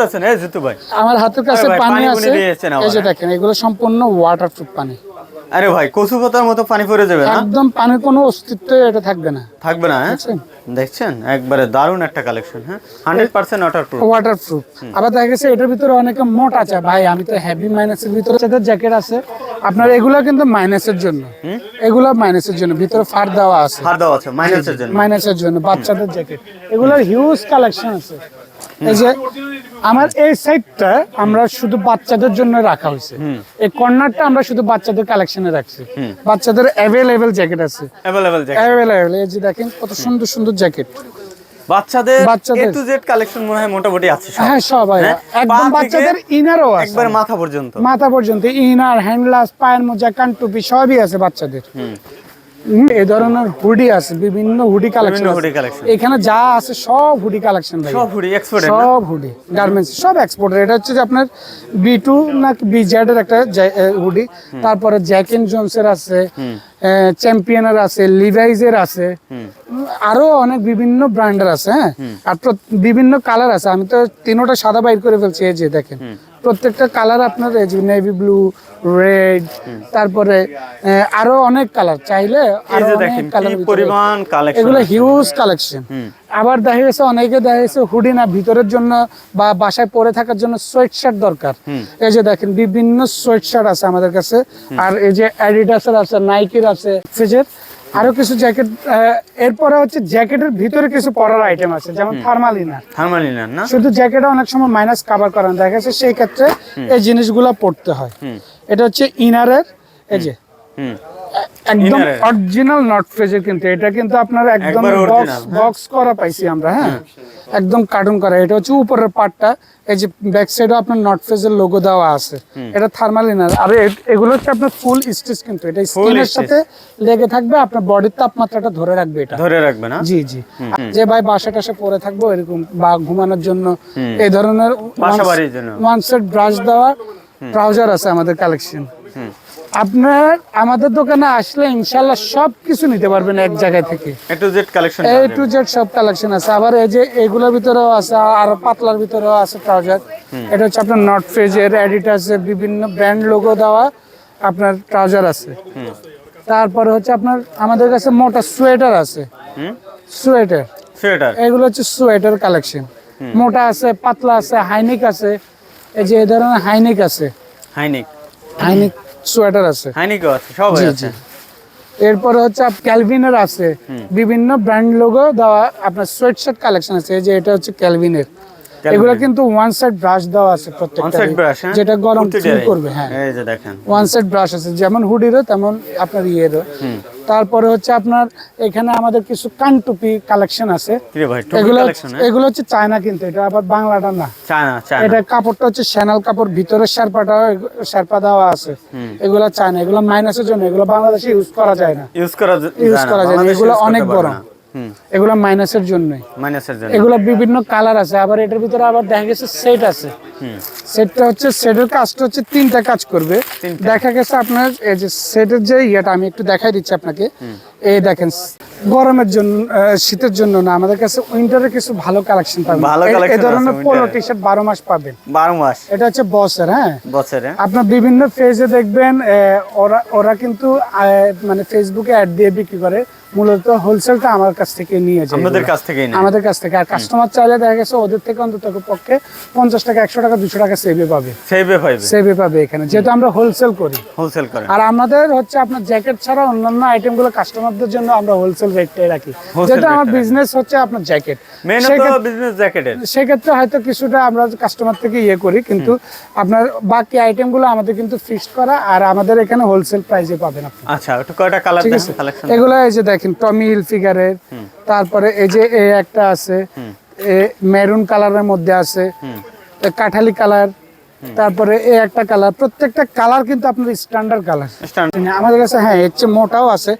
করতেছেন এই জিতু ভাই। আমার হাতের কাছে পানি আছে। এই যে? দেখেন এগুলো সম্পূর্ণ ওয়াটারপ্রুফ পানি। আরে ভাই কচু পাতার মতো পানি পড়ে যাবে না? একদম পানির কোনো অস্তিত্ব এটা থাকবে না। থাকবে না হ্যাঁ? দেখছেন? একবারে দারুণ একটা কালেকশন হ্যাঁ? Hundred percent water proof waterproof আবার দেখা গেছে এটার ভিতরে অনেকে মোট আছে। ভাই আমি তো হেভি মাইনাসের ভিতরে যাদের জ্যাকেট আছে আপনার এগুলো কিন্তু মাইনাসের জন্য। এগুলো মাইনাসের জন্য। ভিতরে ফার দেওয়া আছে। দেওয়া আছে মাইনাসের জন্য। মাইনাসের জন্য বাচ্চাদের জ্যাকেট এগুলোর হিউজ কালেকশন আছে। এই যে আমার এই সাইডটা আমরা শুধু বাচ্চাদের জন্য রাখা হয়েছে। এই কর্নারটা আমরা শুধু বাচ্চাদের কালেকশনে রাখছি। বাচ্চাদের অ্যাভেলেবেল জ্যাকেট আছে। অ্যাভেলেবেল জ্যাকেট অ্যাভেলেবেল এই যে দেখেন কত সুন্দর সুন্দর জ্যাকেট বাচ্চাদের এ বাচ্চাদের- টু জেড কালেকশন মনে হয় মোটামুটি আছে হ্যাঁ সবাই হ্যাঁ? একদম পা বাচ্চাদের ইনারও আছে। একবার মাথা পর্যন্ত। মাথা পর্যন্ত ইনার হ্যান্ডলাস পায়ের মোজা কানটুপি সবই আছে বাচ্চাদের। এই ধরনের হুডি আছে বিভিন্ন হুডি কালেকশন এখানে যা আছে সব হুডি কালেকশন ভাই সব হুডি এক্সপোর্ট সব হুডি গার্মেন্টস সব এক্সপোর্টের এটা হচ্ছে যে আপনার বি টু না বি জেড এর একটা হুডি তারপরে জ্যাক এন্ড জোনসের আছে চ্যাম্পিয়নের আছে লিভাইজের আছে। আরও অনেক বিভিন্ন ব্র্যান্ডের আছে হ্যাঁ? আর বিভিন্ন কালার আছে। আমি তো তিনোটা সাদা বাইর করে ফেলছি এই যে দেখেন। প্রত্যেকটা কালার আপনার নেভি ব্লু রেড তারপরে আরও অনেক কালার চাইলে আরও অনেক কালার পরিমাণ কালেকশন এগুলো হিউজ কালেকশন আবার দেখা গেছে অনেকে দেখা গেছে হুডি না ভিতরের জন্য বা বাসায় পরে থাকার জন্য সোয়েট শার্ট দরকার এই যে দেখেন বিভিন্ন সোয়েট শার্ট আছে আমাদের কাছে। আর এই যে অ্যাডিডাসের আছে নাইকির আছে ফিজের আরও কিছু জ্যাকেট এরপরে হচ্ছে জ্যাকেটের ভিতরে কিছু পরার আইটেম আছে যেমন থার্মাল ইনার থার্মালিনার না? শুধু জ্যাকেটে অনেক সময় মাইনাস কভার করানো দেখা যাচ্ছে সেই ক্ষেত্রে এই জিনিসগুলো পড়তে হয়। এটা হচ্ছে ইনারের এই যে। হুম। একদম অরিজিনাল নট ফ্রেজের কিন্তু এটা কিন্তু আপনার একদম বক্স হ্যাঁ। বক্স করা পাইছি আমরা হ্যাঁ। একদম কার্টুন করা এটা হচ্ছে উপরের পার্টটা এই যে ব্যাক সাইডে আপনার নট ফ্রেজের লোগো দেওয়া আছে। এটা থার্মাল ইনার আর এগুলো হচ্ছে আপনার ফুল স্টিচ কিন্তু এটা স্কিনের সাথে লেগে থাকবে আপনার বডির তাপমাত্রাটা ধরে রাখবে এটা। ধরে রাখবে না? জি জি। যে ভাই বাসা টাসা পরে থাকব এরকম বা ঘুমানোর জন্য এই ধরনের ওয়ান সেট ব্রাশ দেওয়া ট্রাউজার আছে আমাদের কালেকশন আপনার আমাদের দোকানে আসলে ইনশাল্লাহ সব কিছু নিতে পারবেন এক জায়গায় থেকে। A to Z collection A to Z সব কালেকশন আছে। আবার এই যে এগুলোর ভিতরেও আছে আর পাতলার ভিতরেও আছে ট্রাউজার এটা হচ্ছে আপনার নট ফ্রেজের এডিটাসের বিভিন্ন ব্র্যান্ড লোগো দেওয়া আপনার ট্রাউজার আছে। তারপরে হচ্ছে আপনার আমাদের কাছে মোটা সোয়েটার আছে। সোয়েটার সোয়েটার এগুলো হচ্ছে সোয়েটার কালেকশন মোটা আছে পাতলা আছে হাইনিক আছে। এই যে এই ধরনের হাইনিক আছে। হাইনিক। হাইনিক সোয়েটার আছে। হাইনিকও আছে সব আছে। এরপরে হচ্ছে ক্যালভিনের আছে। বিভিন্ন ব্র্যান্ড লোগো দেওয়া আপনার সোয়েট শার্ট কালেকশন আছে। এই যে এটা হচ্ছে ক্যালভিনের। এগুলো কিন্তু ওয়ান সাইড ব্রাশ দেওয়া আছে প্রত্যেকটা সাইড ব্রাশ হ্যাঁ? যেটা গরম ফিল করবে হ্যাঁ। এই যে দেখেন। ওয়ান সাইড ব্রাশ আছে। যেমন হুডিরও তেমন আপনার ইয়েরও। তারপরে হচ্ছে আপনার এখানে আমাদের কিছু কানটুপি কালেকশন আছে। টুপি এগুলো এগুলো হচ্ছে চায়না কিন্তু এটা আবার বাংলাটা না। এটা কাপড়টা হচ্ছে স্যানাল কাপড় ভিতরে শেরপাটা শেরপা দেওয়া আছে। এগুলো চায়না এগুলো মাইনাসের জন্য এগুলো বাংলাদেশে ইউজ করা যায় না। ইউজ করা ইউজ যায় না, করা যায় না এগুলো অনেক বড়। এগুলো মাইনাসের জন্যই। মাইনাসের জন্য এগুলো বিভিন্ন কালার আছে আবার এটার ভিতরে আবার দেখা গেছে সেট আছে। সেটটা হচ্ছে সেটের কাজটা হচ্ছে তিনটা কাজ করবে। দেখা গেছে আপনার এই যে সেটের যে ইয়েটা আমি একটু দেখাই দিচ্ছি আপনাকে। এই দেখেন গরমের জন্য শীতের জন্য না আমাদের কাছে উইন্টারের কিছু ভালো কালেকশন পাবেন। ভালো এই- ধরনের পোলো টি শার্ট বারো মাস পাবেন। বারো মাস। এটা হচ্ছে বসের হ্যাঁ? বছরে আপনার বিভিন্ন ফেজে দেখবেন ওরা ওরা কিন্তু মানে ফেসবুকে অ্যাড দিয়ে বিক্রি করে। মূলত হোলসেলটা আমার কাছ থেকে নিয়ে যায় আমাদের কাছ নেয়। আমাদের কাছ থেকে। আর কাস্টমার চাইলে দেখা গেছে ওদের থেকে অন্তত পক্ষে পঞ্চাশ টাকা একশো টাকা দুশো টাকা সেভে পাবে। সেভে পাইবে সেভে পাবে এখানে। যেহেতু আমরা হোলসেল করি। হোলসেল করে আর আমাদের হচ্ছে আপনার জ্যাকেট ছাড়া অন্যান্য আইটেমগুলো কাস্টমারদের জন্য আমরা হোলসেল রেটটাই রাখি। যেহেতু আমার বিজনেস হচ্ছে আপনার জ্যাকেট তো বিজনেস জ্যাকেটের সেক্ষেত্রে হয়তো কিছুটা আমরা কাস্টমার থেকে ইয়ে করি কিন্তু আপনার বাকি আইটেমগুলো আমাদের কিন্তু ফিক্সড করা আর আমাদের এখানে হোলসেল প্রাইসে পাবেন আপনি। আচ্ছা একটু কয়টা কালার এগুলো এই যে দেখেন টমি হিল ফিগারের। তারপরে এই যে এ একটা আছে মেরুন কালারের মধ্যে আছে কাঠালি কালার তারপরে এ একটা কালার প্রত্যেকটা কালার কিন্তু আপনার স্ট্যান্ডার্ড কালার। আমাদের কাছে হ্যাঁ এর চেয়ে মোটাও আছে।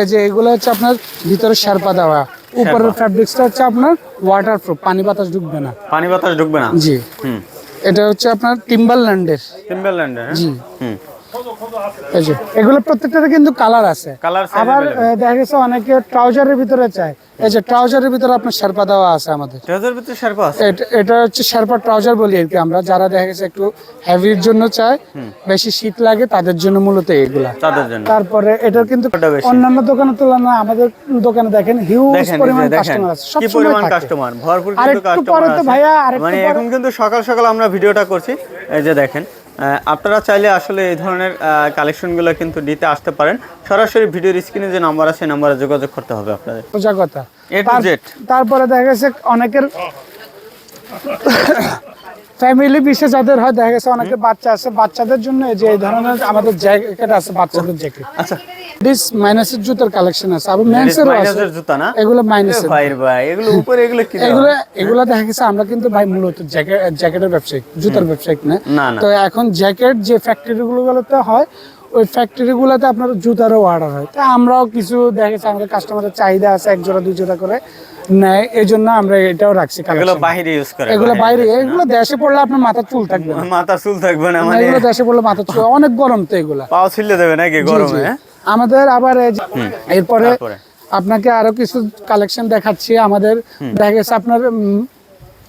এই যে এগুলো হচ্ছে আপনার ভিতরে শারপা দেওয়া। উপরের ফ্যাব্রিক্সটা হচ্ছে আপনার ওয়াটার প্রুফ পানি বাতাস ঢুকবে না। পানি বাতাস ঢুকবে না? জি। এটা হচ্ছে আপনার টিম্বারল্যান্ডের টিম্বারল্যান্ডের জি। হুম। এই যে এগুলো প্রত্যেকটাতে কিন্তু কালার আছে। আবার দেখা গেছে অনেকে ট্রাউজারের ভিতরে চায়। এই যে ট্রাউজারের ভিতরে আপনার শেরপা দেওয়া আছে আমাদের। ট্রাউজার ভিতরে শার্পা আছে? এটা- হচ্ছে শেরপা ট্রাউজার বলি আর কি আমরা। যারা দেখা গেছে একটু হেভির জন্য চায় বেশি শীত লাগে তাদের জন্য মূলত এগুলা। তাদের জন্য। তারপরে এটা কিন্তু অন্যান্য দোকানের তুলনায় আমাদের দোকানে দেখেন হিউজ পরিমাণ কাস্টমার আছে। কি সবসময় পরিমাণ কাস্টমার ভরপুর কিন্তু কাস্টমার আছে। ভাইয়া, আরেকটু মানে এখন কিন্তু সকাল সকাল আমরা ভিডিওটা করছি। এই যে দেখেন আপনারা চাইলে আসলে এই ধরনের কালেকশনগুলো কিন্তু নিতে আসতে পারেন। সরাসরি ভিডিওর স্ক্রিনে যে নাম্বার আছে নাম্বারে যোগাযোগ করতে হবে আপনাদের। সোজা কথা। তারপরে দেখা গেছে অনেকের ফ্যামিলি বিশেষ যাদের হয় দেখা গেছে অনেকের বাচ্চা আছে বাচ্চাদের জন্য যে এই ধরনের আমাদের জ্যাকেট আছে বাচ্চাদের জ্যাকেট আচ্ছা। ডিস মাইনাসের জুতার কালেকশন আছে আবার মেন্সেরও আছে। জুতা না? এগুলো মাইনাসের ভাই ভাই এগুলো উপরে এগুলো কি এগুলো এগুলো দেখা গেছে আমরা কিন্তু ভাই মূলত জ্যাকেট জ্যাকেটের ব্যবসায়ী জুতার না। তো এখন জ্যাকেট যে ফ্যাক্টরি গুলোতে হয় ওই আপনার জুতারও অর্ডার হয়। তো আমরাও কিছু দেখা গেছে আমাদের কাস্টমারের চাহিদা আছে এক জোড়া দুই জোড়া করে। নেয় এই জন্য আমরা এটাও রাখছি এগুলো বাইরে ইউজ করে এগুলো বাইরে এগুলো দেশে পড়লে আপনার মাথা চুল থাকবে না। মাথা চুল থাকবে না না, মানে এগুলো দেশে পড়লে মাথা চুল অনেক গরম তো এগুলা। পাও ছিলে দেবে নাকি গরমে হ্যাঁ? আমাদের আবার এরপরে আপনাকে আরও কিছু কালেকশন দেখাচ্ছি। আমাদের দেখা গেছে আপনার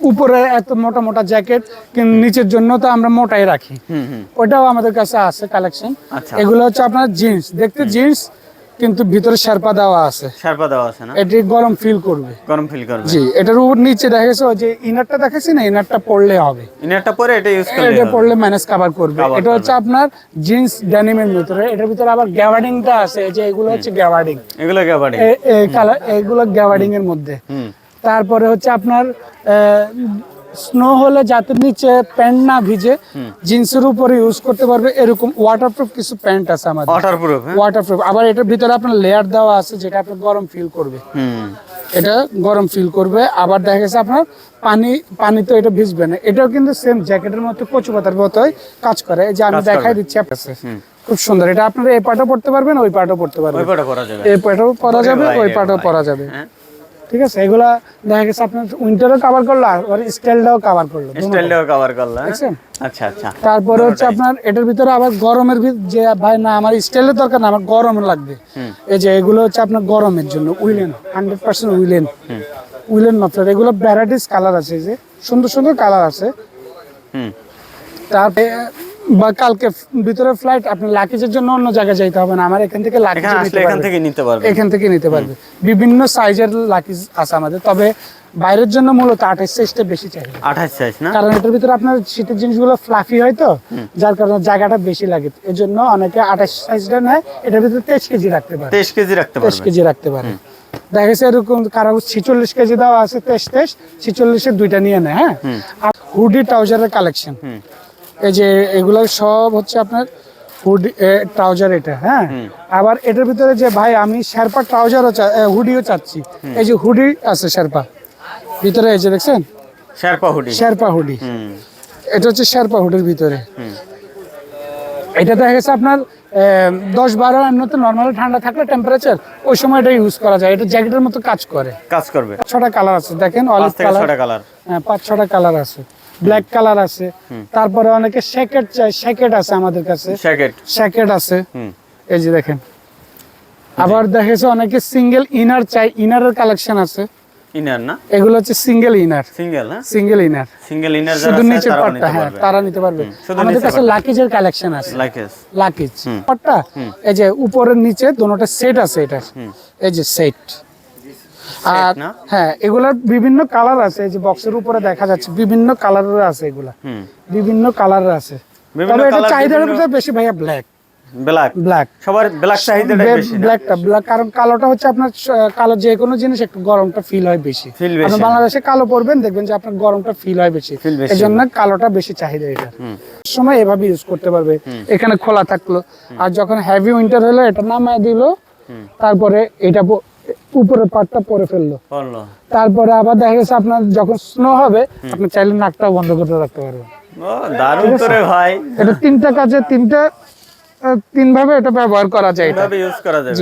উপরে এত মোটা মোটা জ্যাকেট কিন্তু নিচের জন্য তো আমরা মোটাই রাখি। ওটাও আমাদের কাছে আছে কালেকশন আচ্ছা। এগুলো হচ্ছে আপনার জিন্স দেখতে জিন্স কিন্তু ভিতরে শেরপা দেওয়া আছে। শার্পা দেওয়া আছে না? এটি গরম ফিল করবে। গরম ফিল করবে। জি এটার উপর নিচে দেখা গেছে ওই যে ইনারটা দেখাচ্ছি না? ইনারটা পড়লে হবে। ইনারটা পরে এটা ইউজ করলে এটা পড়লে ম্যানেজ কভার করবে। এটা হচ্ছে আপনার জিন্স ড্যানিমের ভিতরে। এটার ভিতরে আবার গ্যাওয়ার্ডিংটা আছে। যে এগুলো হচ্ছে গ্যাওয়ার্ডিং এগুলো এই কালার এগুলো গ্যাওয়ার্ডিং এর মধ্যে। হুম। তারপরে হচ্ছে আপনার স্নো হলে যাতে নিচে প্যান্ট না ভিজে জিন্সের উপরে ইউজ করতে পারবে এরকম ওয়াটারপ্রুফ কিছু প্যান্ট আছে আমাদের। ওয়াটার প্রুফ হ্যাঁ। ওয়াটারপ্রুফ আবার এটার ভিতরে আপনার লেয়ার দেওয়া আছে যেটা আপনার গরম ফিল করবে। এটা গরম ফিল করবে। আবার দেখা গেছে আপনার পানি পানি তো এটা ভিজবে না। এটাও কিন্তু সেম জ্যাকেটের মতো কচু পাতার মতোই কাজ করে। এই যে আমি দেখাই দিচ্ছি আপনাকে। খুব সুন্দর। এটা আপনারা এই পাটও পড়তে পারবেন ওই পাটও পড়তে পারবেন। ওই পাটও পরা যাবে। ওই পাটও। পরা যাবে। হ্যাঁ। ঠিক আছে? এগুলা দেখা গেছে আপনার উইন্টারও কভার করল আর স্টাইলটাও কভার করল। স্টাইলটাও কভার করল হ্যাঁ? আচ্ছা আচ্ছা। তারপরে হচ্ছে আপনার এটার ভিতরে আবার গরমের যে ভাই না আমার স্টাইলের দরকার না আমার গরম লাগবে। এই যে এগুলো হচ্ছে আপনার গরমের জন্য। Woollen hundred percent woollen woollen muffler. এগুলো ভ্যারাইটিস কালার আছে এই যে। সুন্দর সুন্দর কালার আছে। হুম। তারপরে বা কালকে ভিতরে ফ্লাইট আপনি লাকিজের জন্য অন্য জায়গায় যাইতে হবে না। আমার এখান থেকে লাকিজ এখানে থেকে নিতে পারবে। এখান থেকে নিতে পারবে। বিভিন্ন সাইজের লাকিজ আছে আমাদের। তবে বাইরের জন্য মূলত আঠাশ সাইজটা বেশি চাই। আঠাশ সাইজ না? কারণ এটার ভিতরে আপনার শীতের জিনিসগুলো ফ্লাফি হয় তো যার কারণে জায়গাটা বেশি লাগে। এর জন্য অনেকে আঠাশ সাইজটা নেয় এটার ভিতরে তেইশ কেজি রাখতে পারে। তেইশ কেজি রাখতে পারে তেইশ কেজি রাখতে পারে। দেখা গেছে এরকম কারও ছিচল্লিশ কেজি দেওয়া আছে তেইশ তেইশ ছিচল্লিশের দুইটা নিয়ে নেয় হ্যাঁ? আর হুডি ট্রাউজারের কালেকশন এই যে এগুলো সব হচ্ছে আপনার হুডি ট্রাউজার এটা হ্যাঁ? আবার এটার ভিতরে যে ভাই আমি শেরপা ট্রাউজারও হুডিও চাচ্ছি। এই যে হুডি আছে শেরপা ভিতরে এই যে দেখছেন? Sherpa hoodie. Sherpa hoodie. এটা হচ্ছে শেরপা হুডির ভিতরে। এটা দেখা গেছে আপনার দশ বারো এমনিতে নর্মাল ঠান্ডা থাকলে টেম্পারেচার ওই সময় এটা ইউজ করা যায়। এটা জ্যাকেটের মতো কাজ করে। কাজ করবে। ছটা কালার আছে দেখেন অলিভ কালার কালার হ্যাঁ পাঁচ ছটা কালার আছে। ব্ল্যাক কালার আছে। তারপরে অনেকে শ্যাকেট চাই শ্যাকেট আছে আমাদের কাছে। জ্যাকেট শ্যাকেট আছে। এই যে দেখেন। আবার দেখেছে অনেকে সিঙ্গেল ইনার চাই ইনারের কালেকশন আছে। ইনার না? এগুলো হচ্ছে সিঙ্গেল ইনার সিঙ্গেল হ্যাঁ? সিঙ্গেল ইনার সিঙ্গেল ইনার শুধু নিচের পাটটা হ্যাঁ তারা নিতে পারবে। আমাদের কাছে লাকিজের কালেকশন আছে। লাইকেস লাকিজ পাটটা এই যে উপরের নিচে দোনোটা সেট আছে এটা এই যে সেট আর হ্যাঁ এগুলার বিভিন্ন কালার আছে এই যে বক্সের উপরে দেখা যাচ্ছে বিভিন্ন কালারের আছে এগুলা। বিভিন্ন কালারের আছে। তবে এটা বেশি ভাইয়া ব্ল্যাক ব্ল্যাক ব্ল্যাক সবার ব্ল্যাক চাহিদাটা বেশি ব্ল্যাকটা ব্ল্যাক কারণ কালোটা হচ্ছে আপনার কালো যে কোনো জিনিস একটু গরমটা ফিল হয় বেশি। আপনি বাংলাদেশে কালো পরবেন দেখবেন যে আপনার গরমটা ফিল হয় বেশি। Feel এই জন্য কালোটা বেশি চাহিদা এটা। সময় এভাবে ইউজ করতে পারবে। এখানে খোলা থাকল। আর যখন হেভি উইন্টার হলো এটা নামায় দিল। তারপরে এটা উপরের পাটটা পরে ফেলল। তারপরে আবার দেখা গেছে আপনার যখন স্নো হবে আপনি চাইলে নাকটাও বন্ধ করে রাখতে পারবেন। দারুণ তো ভাই। এটা তিনটা কাজে তিনটা তিন ভাবে এটা ব্যবহার করা যায় এটা। ইউজ করা যাবে?